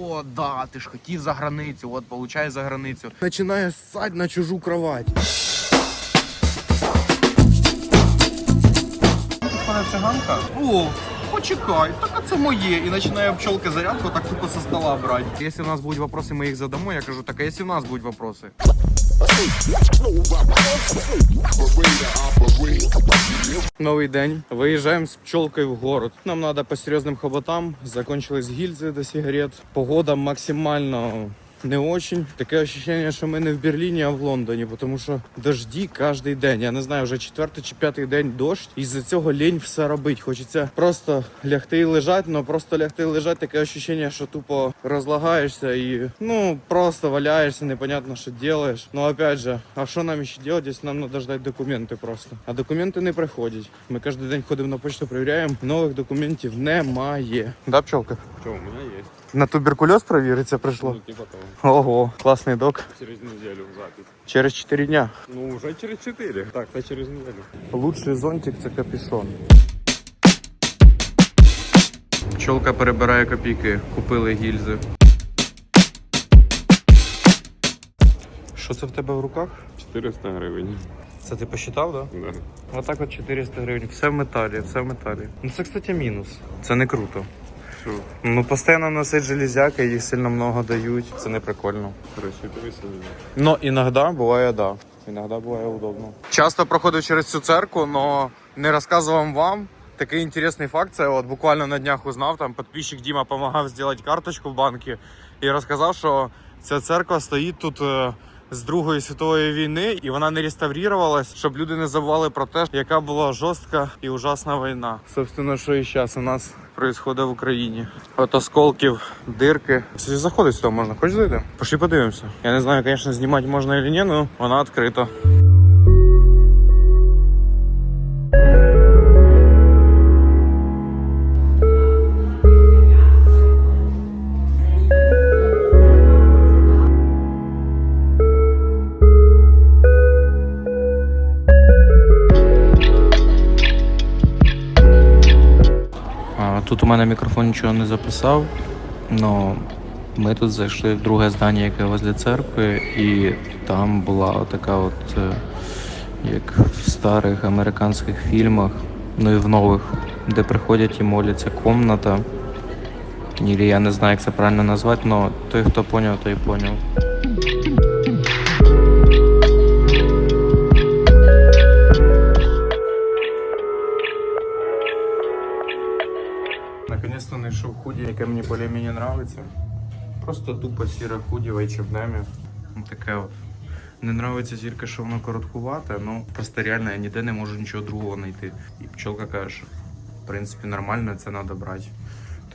О, да, ти ж хотів за границю, от получай за границю. Починає ссать на чужу кровать. Підходить циганка. О, почекай, так а це моє. І починає пчелки зарядку так тупо со стола брати. Якщо у нас будуть вопроси, ми їх задамо. Я кажу, так а якщо у нас будуть вопроси? Новий день. Виїжджаємо з пчолкою в город. Нам треба по серйозним хоботам. Закончились гільзи до сигарет. Погода максимально не очень. Таке ощущение, що ми не в Берліні, а в Лондоні, тому що дожді кожен день. Я не знаю, вже четвертий чи п'ятий день дощ. І з-за цього лінь все робить. Хочеться просто лягти і лежати, але просто лягти і лежати. Таке ощущение, що тупо розлагаєшся і ну просто валяєшся, непонятно, що робиш. Ну опять же, а що нам ще робити, якщо нам треба ждати документи просто? А документи не приходять. Ми кожен день ходимо на почту, перевіряємо. Нових документів немає. Да, пчелка? Что, у меня есть. На туберкульоз перевіриться прийшло. Ну, типа того. Ого, класний док. Через неделю запись. Через 4 дня. Ну, уже через 4. Так-то через неделю. Лучший зонтик це капюшон. Пчолка перебирає копійки. Купили гільзи. Що це в тебе в руках? 400 гривень. Це ти посчитав, так? Да. Да? Отак от 400 гривень. Все в металі, все в металі. Ну це, кстати, мінус. Це не круто. Что, Ну, постійно носить железяки, їх сильно много дають. Це не прикольно. Но іноді буває, да. Іноді буває удобно. Часто проходив через цю церкву, але не розказував вам. Такий інтересний факт, це от буквально на днях узнав, там підписчик Діма допомагав зробити карточку в банку і розказав, що ця церква стоїть тут е, з Другої світової війни, і вона не реставрувалась, щоб люди не забували про те, яка була жорстка і ужасна війна. Собственно, що і зараз у нас відбувається в Україні. От осколків, дирки. Кстати, заходить сюди можна. Хочеш зайти? Пошли подивимося. Я не знаю, звісно, знімати можна чи ні, але вона відкрита. Мене мікрофон нічого не записав, але ми тут зайшли в друге здання, яке возле церкви, і там була така от, е, як в старих американських фільмах, ну і в нових, де приходять і моляться комната. Ілі я не знаю, як це правильно назвати, але той, хто поняв, той поняв. Худі, яке мені більш-менш нравиться. Просто тупо сіре худі в H&M. Таке от. Не нравиться тільки, що воно короткувате, ну просто реально я ніде не можу нічого другого знайти. І пчелка каже, що в принципі нормально, це треба брати.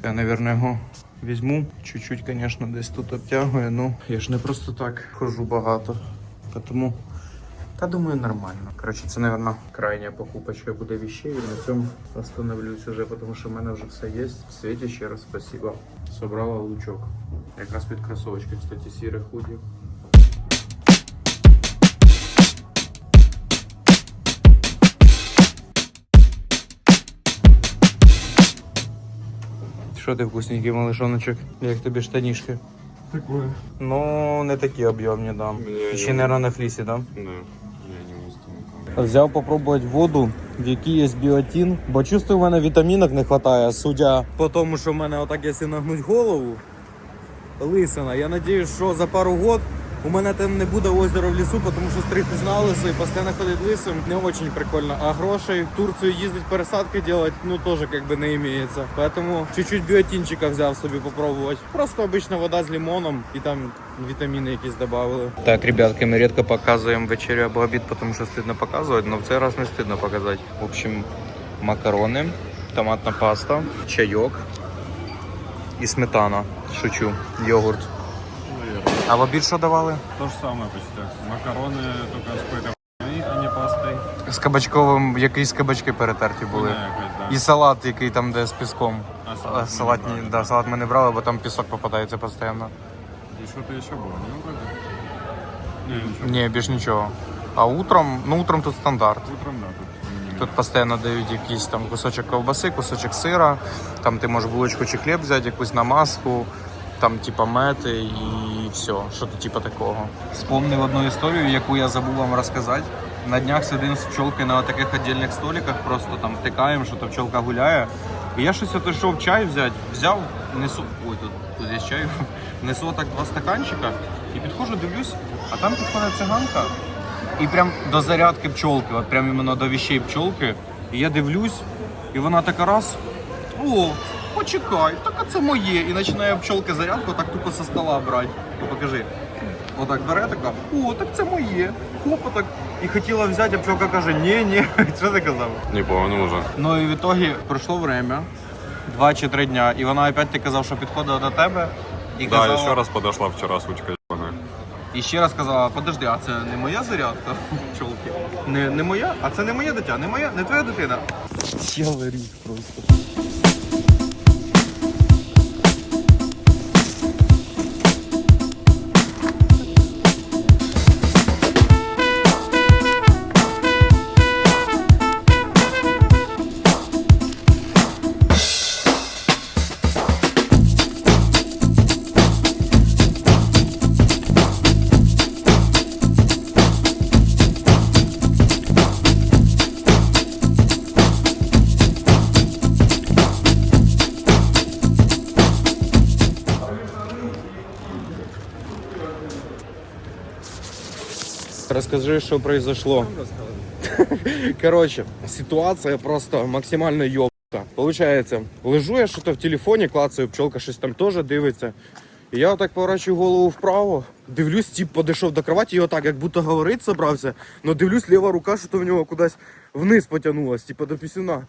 То я, мабуть, його візьму. Чуть-чуть, звісно, десь тут обтягує, ну я ж не просто так хожу багато. Тому та думаю, нормально. Коротше, це, мабуть, крайня покупочка буде вещей. І на цьому остановлюсь уже, тому що в мене вже все є. Світі ще раз спасибо. Собрала лучок. Якраз під кросовочки, кстати, сіре худі. Що ти вкусненький малишоночок? Як тобі штанішки? Такое. Ну, не такі об'ємні, да. Ні, Ще, ні. мабуть, на флісі, да? Да. Взяв попробувати воду, в якій є біотін, бо чувствую, в мене вітамінок не вистачає, судя по тому, що в мене отак, якщо нагнуть голову, лисина. Я сподіваюся, що за пару год у мене там не буде озера в лісу, тому що стриг на лисо і постійно ходить лисим. Не дуже прикольно. А грошей в Турцію їздить пересадки робити, ну теж бы не імеється. Поэтому чуть-чуть біотинчика взяв собі попробувати. Просто обична вода з лимоном і там вітаміни якісь додали. Так, ребятки, ми рідко показуємо вечерю або обід, тому що стидно показувати, але в цей раз не стидно показати. В общем, макарони, томатна паста, чайок і сметана. Шучу, йогурт. Наверное. А в обід що давали? То же самое почти. Макароны только с какой-то хуйней, а не пастой. З кабачковим, якісь кабачки перетерті були. Хуйня якась, да. І салат, який там де з піском. А А, салат мы Салат, не ні, брали. да, салат ми не брали, бо там пісок попадається постійно. И что-то еще было, не вроде? Не, ничего. Ні, більш нічого. А утром, ну утром тут стандарт. Утром, да, тут не Тут постійно дають якийсь там кусочок ковбаси, кусочок сира. Там ти можеш булочку чи хліб взяти, якусь намазку. там, типа, мети і все, що то типа такого. Вспомнив одну історію, яку я забув вам розказати. На днях сидим з пчолкою на таких віддільних столиках, просто там втикаємо, що то пчолка гуляє. І я щось от йшов чай взяти, взяв, несу. Ой, тут, тут є чай. Несу так два стаканчика і підходжу, дивлюсь, а там підходить циганка. І прям до зарядки пчолки, от прям іменно до віщей пчолки. І я дивлюсь, і вона така раз. О, почекай, так а це моє. І починає пчолка зарядку так тупо со стола брати. Ну покажи. Отак бере така, о, так це моє. Хопа так. І хотіла взяти, а пчолка каже, ні, ні, що ти казав? Не помню уже. Ну і в ітогі пройшло время, два чи три дня, і вона опять ти казав, що підходила до тебе. І Да, казала, еще раз подошла вчера сучка ебаная. І ще раз сказала, подожди, а це не моя зарядка пчолки? Не, не моя? А це не моє дитя, не моя, не твоя дитина. Цілий рік просто. Расскажи, что произошло. Короче, ситуация просто максимально ёбка. Получается, лежу я что-то в телефоні, клацаю, пчелка щось там теж дивиться. Я отак поворачую голову вправо, дивлюсь, тип подійшов до кроваті, і отак, як будто говорить собрався, но дивлюсь, ліва рука, що то в нього кудись вниз потягнулась, типа до пісюна.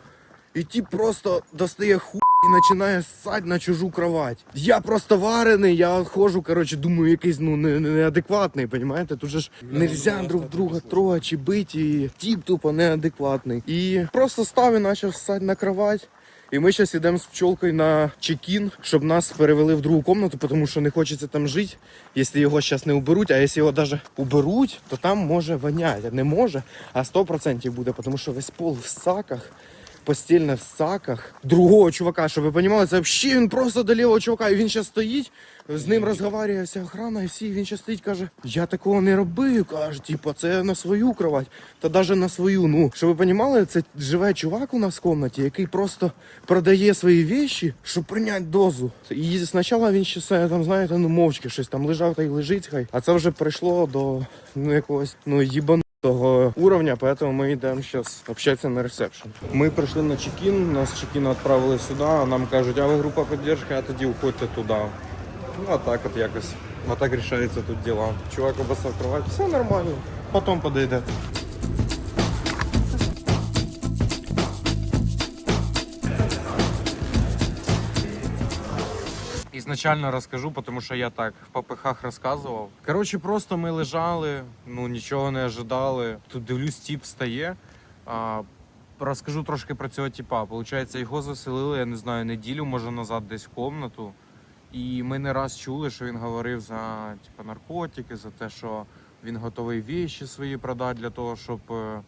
І тип просто достає ху і починає ссать на чужу кровать. Я просто варений, я ходжу, коротше, думаю, якийсь ну не- не- неадекватний, понімаєте? Тут же ж нельзя друг друга трогати чи бити, і тип тупо неадекватний. І просто став і почав ссать на кровать. І ми зараз йдемо з пчолкою на чекін, щоб нас перевели в другу кімнату, тому що не хочеться там жити, якщо його зараз не уберуть. А якщо його навіть уберуть, то там може воняти. Не може, а 100% буде, тому що весь пол в саках. Постільне в саках другого чувака, щоб ви розуміли, це взагалі він просто до лівого чувака. І він зараз стоїть, з ним розмовляє вся охрана, і всі. Він зараз стоїть, каже: Я такого не робив. каже, типу, це на свою кровать, та навіть на свою. Ну, щоб ви розуміли, це живе чувак у нас в кімнаті, який просто продає свої вещі, щоб прийняти дозу. І спочатку він ще все там, знаєте, ну мовчки щось там лежав та й лежить хай. А це вже прийшло до ну якогось ну їбану того уровня, поэтому мы йдемо зараз общатися на ресепшн. Ми прийшли на чекін, нас чекин отправили відправили сюди, а нам кажуть, а ви група поддержки, а тоді уходите туди. Ну а так от якось. А так рішаються тут діла. Чувак обоссав кровать, все нормально. Потім подойде. Ізначально розкажу, тому що я так в попихах розказував. Коротше, просто ми лежали, ну нічого не ожидали. Тут дивлюсь, тіп стає. А, розкажу трошки про цього тіпа. Получається, його заселили, я не знаю, неділю, може назад десь в комнату. І ми не раз чули, що він говорив за типу, наркотики, за те, що він готовий віші свої продати для того, щоб е,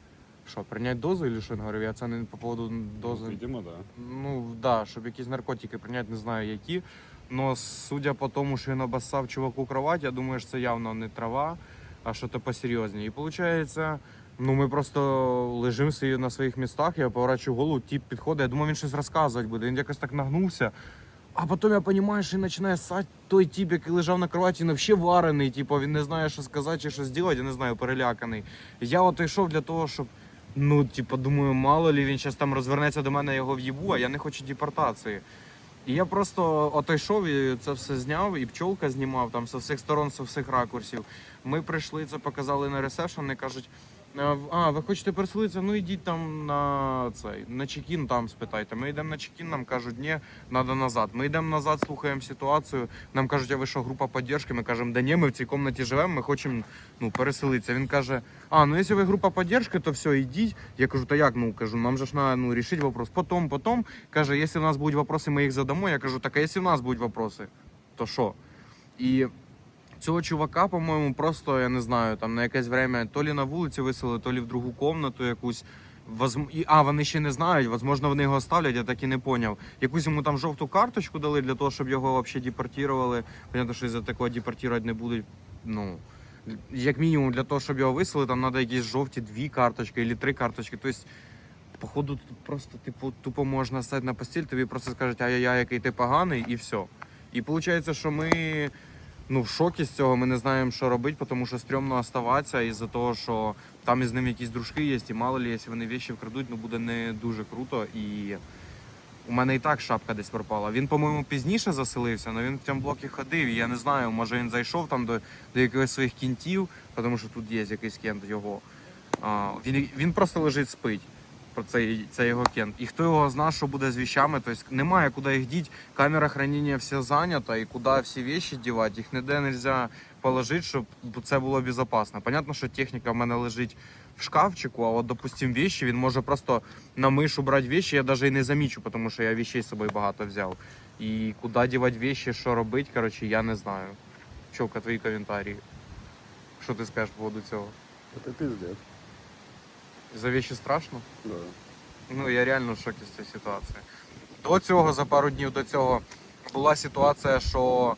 що, прийняти дозу, чи що він говорив? Я це не по поводу дози. Видимо, да. Ну да, щоб якісь наркотики прийняти, не знаю які. Но судя по тому, що він обоссав чуваку кровать, я думаю, що це явно не трава, а щось посерйозніше. І виходить, ну ми просто лежимо собі на своїх містах, я поворачую голову, тіп підходить, я думаю, він щось розказувати буде. Він якось так нагнувся. А потім я розумію, що він починає ссати той тіп, який лежав на кроваті, він взагалі варений, типу, він не знає, що сказати чи що зробити, я не знаю, переляканий. Я от йшов для того, щоб Ну, типу, думаю, мало лі він зараз там розвернеться до мене, я його в'їбу, а я не хочу депортації. І я просто отойшов і це все зняв, і пчолка знімав там з усіх сторон, з усіх ракурсів. Ми прийшли, це показали на ресепшн, і кажуть. «А, ви хочете переселитися? Ну йдіть там на цей на чекін, там спитайте. Ми йдемо на чекін, нам кажуть, ні, треба назад. Ми йдемо назад, слухаємо ситуацію. Нам кажуть, а ви що, група підтримки? Ми кажемо, да ні, ми в цій кімнаті живемо, ми хочемо ну, переселитися. Він каже: А, ну якщо ви група підтримки, то все, йдіть. Я кажу, та як? Ну кажу, нам же ж треба ну, рішити вопрос. Потім, потім каже, якщо в нас будуть вопроси, ми їх задамо. Я кажу, так а якщо в нас будуть вопроси, то що? І цього чувака, по-моєму, просто я не знаю, там на якесь время то лі на вулиці виселили, то лі в другу комнату якусь. Возм... А, вони ще не знають, возможно, вони його ставлять, я так і не поняв. Якусь йому там жовту карточку дали для того, щоб його взагалі депортували. Понятно, що за такого депортувати не будуть. Ну, як мінімум, для того, щоб його висели, там треба якісь жовті дві карточки або три карточки. Тобто, походу, тут просто типу, тупо можна стати на постіль, тобі просто скажуть, ай-яй-яй, який ти поганий, і все. І виходить, що ми ну, в шокі з цього, ми не знаємо, що робити, тому що стрьомно оставатися із-за того, що там із ним якісь дружки є, і мало ли, якщо вони віші вкрадуть, ну буде не дуже круто. І у мене і так шапка десь пропала. Він, по-моєму, пізніше заселився, але він в цьому блокі ходив. І я не знаю, може він зайшов там до, до якихось своїх кінтів, тому що тут є якийсь кент його. А, він, він просто лежить спить. Про цей, це його кент. І хто його знає, що буде з вещами, тобто немає куди їх діти. Камера хранення все зайнята, і куди всі вещи дівати, їх ніде не можна положити, щоб це було безпечно. Понятно, що техніка в мене лежить в шкафчику, а от, допустим, вещи, він може просто на мишу брати вещи, я навіть і не замічу, тому що я вещей з собою багато взяв. І куди дівати вещи, що робити, коротше, я не знаю. Човка, твої коментарі. Що ти скажеш по поводу цього? Это пиздец. За вещи страшно? Да. Ну, я реально в шокі з цієї ситуації. До цього, за пару днів до цього, була ситуація, що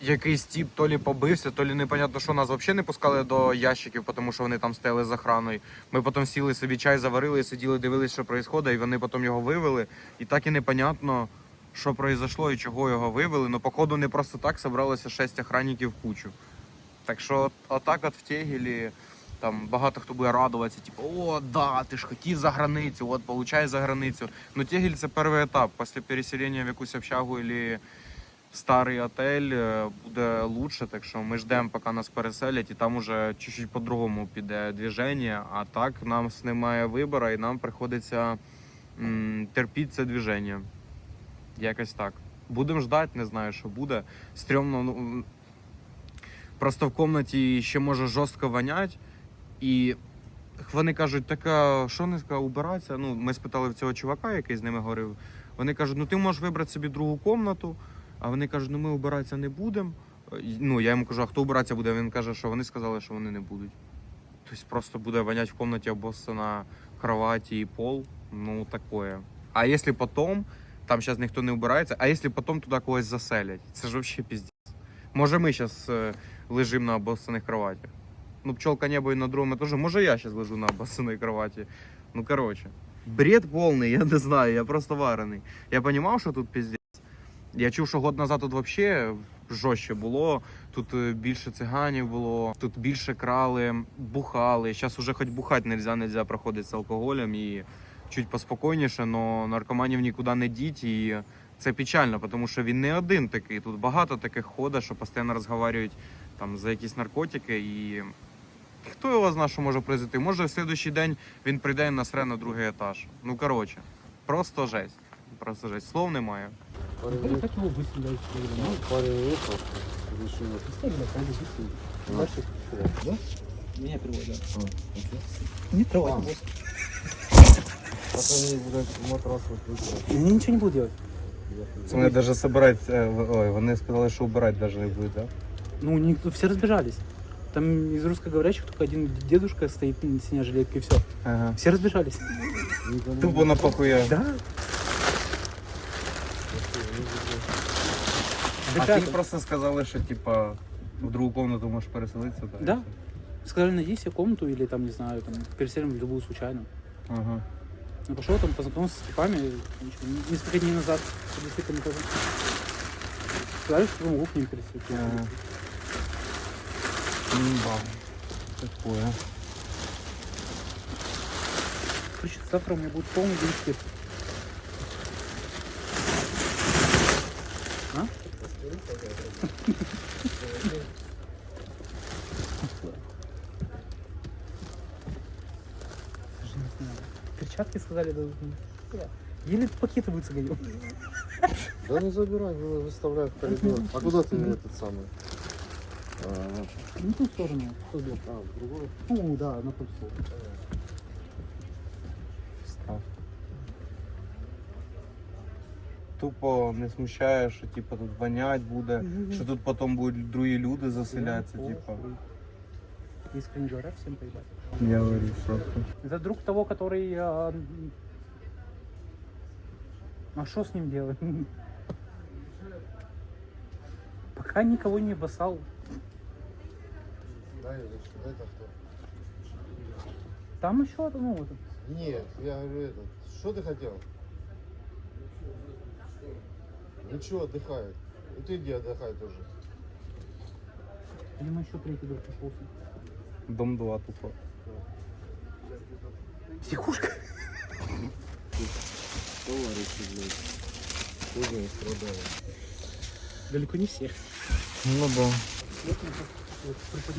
якийсь тіп то лі побився, то лі непонятно, що нас взагалі не пускали до ящиків, тому що вони там стояли з охраною. Ми потім сіли собі чай, заварили, і сиділи, дивилися, що відбувається, і вони потім його вивели. І так і непонятно, що произошло і чого його вивели. Ну, походу, не просто так зібралося шесть охранників в кучу. Так що, отак от в Тегелі там багато хто буде радуватися, типу, о, да, ти ж хотів за границю, от получай за границю. Ну, Тегель це перший етап. Після переселення в якусь общагу або старий отель е, буде лучше. Так що ми ждемо, поки нас переселять, і там уже чуть-чуть по-другому піде движення. А так у нас немає вибору, і нам приходиться терпіти це движення. Якось так. Будемо ждати, не знаю, що буде. Стрьомно, ну, просто в кімнаті ще може жорстко вонять. І вони кажуть, так а що не убиратися? Ну, ми спитали в цього чувака, який з ними говорив. Вони кажуть, ну ти можеш вибрати собі другу кімнату, а вони кажуть, ну ми убиратися не будемо. Ну, я йому кажу, а хто убиратися буде? Він каже, що вони сказали, що вони не будуть. Тобто просто буде вонять в кімнаті обоссана кроваті і пол. Ну, такое. А якщо потім, там зараз ніхто не убирається, а якщо потім туди когось заселять, це ж взагалі піздець. Може, ми зараз лежимо на обоссаних кроватях. Ну, пчелка небо и на другом этаже. Може, я сейчас лежу на обоссанной кровати. Ну, короче. Бред полный, я не знаю, я просто варений. Я понимав, що тут пиздец. Я чув, що год назад тут вообще жорстче було. Тут е, більше циганів було, тут більше крали, бухали. Зараз уже хоч бухати нельзя, нельзя проходити з алкоголем і чуть поспокійніше, але наркоманів нікуди не діть. І це печально, тому що він не один такий. Тут багато таких ходить, що постійно розговорюють там за якісь наркотики і. Хто його знає, що може произойти? Може, в слідуючий день він прийде і насре на другий етаж. Ну коротше, просто жесть. Просто жесть. Слов немає. Парень, Ну, вы- как его быстро дальше ну, парень выехал, решил. Поставили на правду быстро. Ну. Дальше. Да? Меня переводят. А, окей. Не трогай. А. босс. Пацаны, блядь, матрас выкрутили. Они ничего не будут делать. Вони навіть собирати, ой, вони сказали, що убирати навіть не будуть, так? Ну, никто, все разбежались. Там из русскоговорящих только один дедушка стоит на синя жилетка и все. Ага. Все разбежались. Тупо на похуя. Да. А ти просто сказали, що типа в другу комнату можеш переселитися, так? Да. сказали, найди себе комнату или там, не знаю, там, переселим в любую случайно. Ага. Ну, пошел там, познакомился с типами, ничего, несколько дней назад, действительно тоже. Сказали, что могу к ним переселить. Ага. М-да. Такое. Короче, завтра у меня будет полный день спирт. А? Перчатки сказали дадут мне. Еле пакеты выцегонил. Да не забирай, вы- выставляй в коридор. А куда ты этот самый? А, Ну, ту сторону. в тот блок. а, в другую? Ну, да, на ту сторону. Став. Тупо не смущає, що типу, тут вонять буде, що тут потім будуть другі люди заселятися, типу. Искренне говоря, всем поебать. Я говорю, просто. Это друг того, который... а, м, А что с ним делать? Пока никого не басал. да, или что? Это кто? Там еще, ну, вот, Нет, я говорю этот. Что ты хотел? Ничего, отдыхает. И ты иди отдыхай тоже. видимо, еще третий друг нашелся. Дом 2 тупо. Психушка. Товарищи, блядь. Тоже не страдают. Далеко не все. Ну да. Вот это.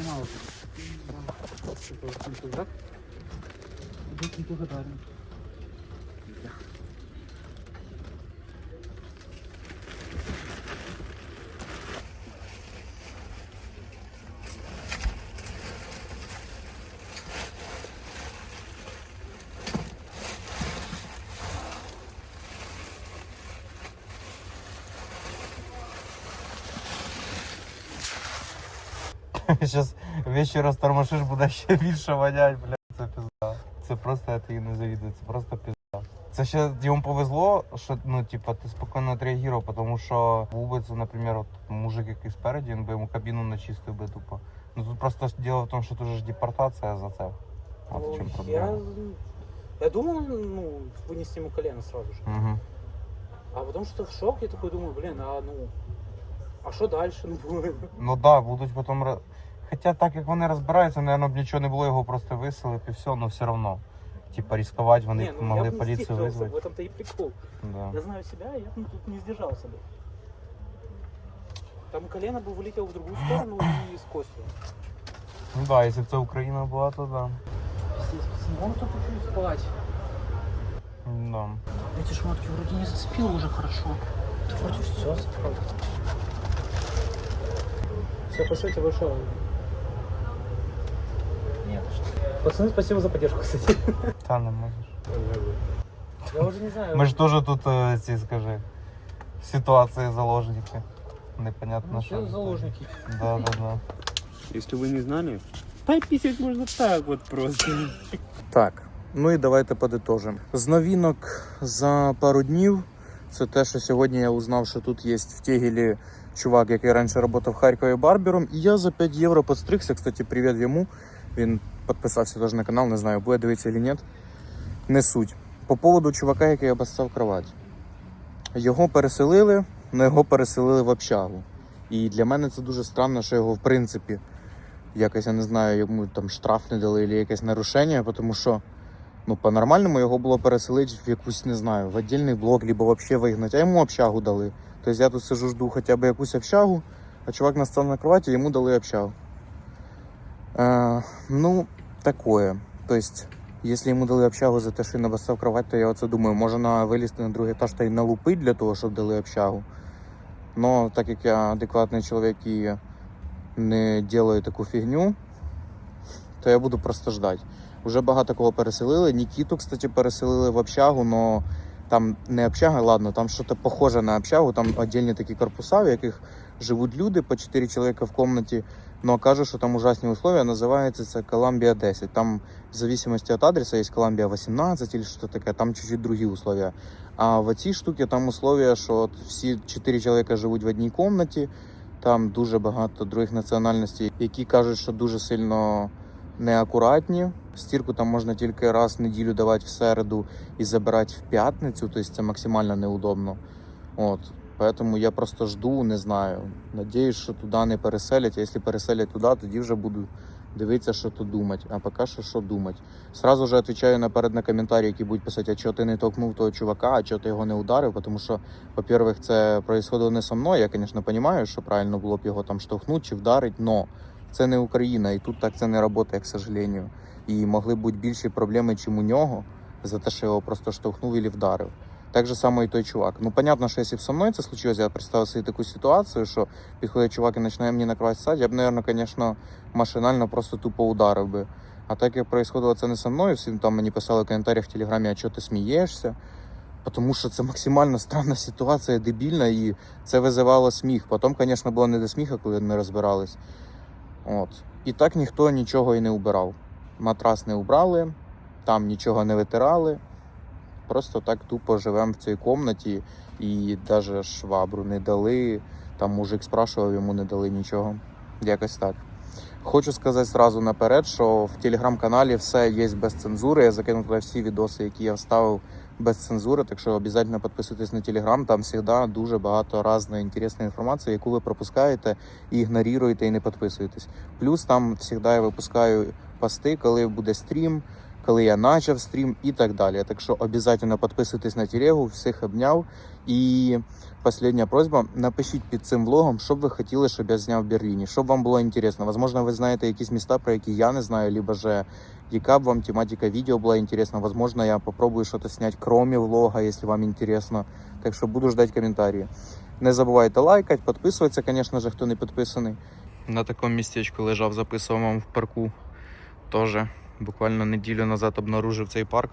Типа, вот он так. Быть неблагодарен. Зараз вещі розтормошиш, буде ще більше вонять, бля. Це пізда. Це просто я тобі не завідую, це просто пізда. Це ще йому повезло, що ну, типа, ти спокійно відреагував, тому що був би це, наприклад, от, мужик який спереді, він би йому кабіну начистив би тупо. Ну тут просто ж діло в тому, що тут же ж депортація за це. От в чому я, проблема. я думал, ну, вынести ему колено сразу же. Угу. А потом что в шок, я такой думаю, блин, а ну, а что дальше? Ну, Ну да, будуть потім. ро- Хоча так як вони розбираються, напевно, б нічого не було, його просто виселити і все, але все одно. Типа ризикувати вони не, ну, могли я бы не поліцію сдержался, визвати. в этом-то и прикол. Да. Я знаю себя, я ну, тут не сдержался бы. Там колено бы вылетело в другую сторону и с костью. Ну да, якщо б це Україна була, то да. Пиздец, пацаны, он только будет спать. Да. Эти шмотки вроде не зацепило уже хорошо. Да вроде все зацепило. Все, спасибо тебе большое. Пацаны, спасибо за поддержку, кстати. Та не можеш. Я уже не знаю. Ми ж теж тут е, ці, скажи, ситуації заложники. Непонятно, Ну, що. все заложники. Да, да, да. Если вы не знали, да писать можно так вот просто. Так, ну і давайте подитожимо. З новинок за пару днів. Це те, що сьогодні я узнав, що тут є в Тегелі чувак, який раніше працював в Харкові барбером. І я за 5 євро підстригся. Кстати, привіт йому. Він підписався теж на канал, не знаю, буде дивитися чи ні. Не суть. По поводу чувака, який обоссав кровать. Його переселили, але його переселили в общагу. І для мене це дуже странно, що його в принципі якось, я не знаю, йому там штраф не дали, або якесь нарушення, тому що ну, по-нормальному його було переселити в якусь, не знаю, в віддільний блок, либо вообще вигнати, а йому общагу дали. Тобто я тут сижу, жду хоча б якусь общагу, а чувак настав на кроваті, йому дали общагу. Ну, такое. Тобто, якщо йому дали общагу за те, що він обоссав кровать, то я оце думаю, може на вилізти на другий етаж та й налупить для того, щоб дали общагу. Но так як я адекватний чоловік і не делаю таку фігню, то я буду просто ждать. Уже багато кого переселили. Нікіту, кстати, переселили в общагу, но там не общага, ладно, там щось похоже на общагу, там отдельні такі корпуса, в яких живуть люди по 4 чоловіка в комнаті. Но каже, що там ужасні условия, називається це Коламбія 10. Там в зависимости от адреса є Коламбія 18 или що таке, там чуть-чуть другі условия. А в цій штуці там условия, от всі 4 чоловіка живуть в одній комнаті, там дуже багато других національностей, які кажуть, що дуже сильно неакуратні. Стірку там можна тільки раз в неділю давати в середу і забирати в п'ятницю, тобто це максимально неудобно. От. Поэтому я просто жду, не знаю. Надіюсь, що туди не переселять. А якщо переселять туди, тоді вже буду дивитися, що тут думати. А поки що що думати. Сразу же відповідаю наперед на коментарі, які будуть писати, а чого ти не толкнув того чувака, а чого ти його не ударив, тому що во-первых, це происходило не со мною. Я, звісно, розумію, що правильно було б його там штовхнути чи вдарити, но це не Україна, і тут так це не працює, к сожалению. І могли б бути більші проблеми, чим у нього, за те, що його просто штовхнув і вдарив. Так же само і той чувак. Ну, понятно, що якщо б со мною це случилось, я представив собі таку ситуацію, що підходить чувак і починає мені накривати садь, я б, мабуть, звісно, машинально просто тупо ударив би. А так як происходило це не со мною, всі там мені писали в коментарях в телеграмі, а чого ти смієшся? Тому що це максимально странна ситуація, дебільна, і це визивало сміх. Потім, звісно, було не до сміха, коли ми розбирались. От. І так ніхто нічого і не убирав. Матрас не убрали, там нічого не витирали. Просто так тупо живемо в цій кімнаті і навіть швабру не дали. Там мужик спрашував, йому не дали нічого. Якось так. Хочу сказати зразу наперед, що в телеграм-каналі все є без цензури. Я закинув туди всі відоси, які я вставив без цензури. Так що обов'язково підписуйтесь на телеграм. Там завжди дуже багато різної інтересної інформації, яку ви пропускаєте і ігноруєте і не підписуєтесь. Плюс там завжди я випускаю пости, коли буде стрім, коли я почав стрім і так далі. Так що обов'язково підписуйтесь на телегу, всіх обняв. І Последня просьба, напишіть під цим влогом, що б ви хотіли, щоб я зняв в Берліні, щоб вам було інтересно. Возможно, ви знаєте якісь міста, про які я не знаю, либо же яка б вам тематика відео була інтересна. Возможно, я попробую щось зняти, кроме влога, якщо вам інтересно. Так що буду ждати коментарі. Не забувайте лайкати, підписуватися, звісно ж, хто не підписаний. На такому містечку лежав, записував вам в парку. Теж буквально неділю назад обнаружив цей парк.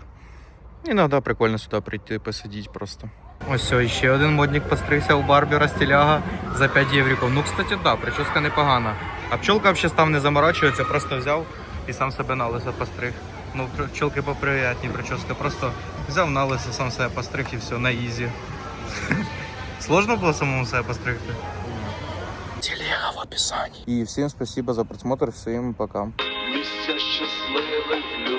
Іноді прикольно сюди прийти, посидіти просто. Ось ще один модник постригся у барбера стиляга за 5 євриків. Ну, кстати, да, прическа непогана. А пчелка взагалі став не заморачується, просто взяв і сам себе на лисо постриг. Ну, пчелки поприятні прическа. Просто взяв на лисо, сам себе постриг і все, на ізі. Сложно було самому себе постригти? Телега в описанні. І всім спасибо за просмотр, всім пока. Місця щасливих людей.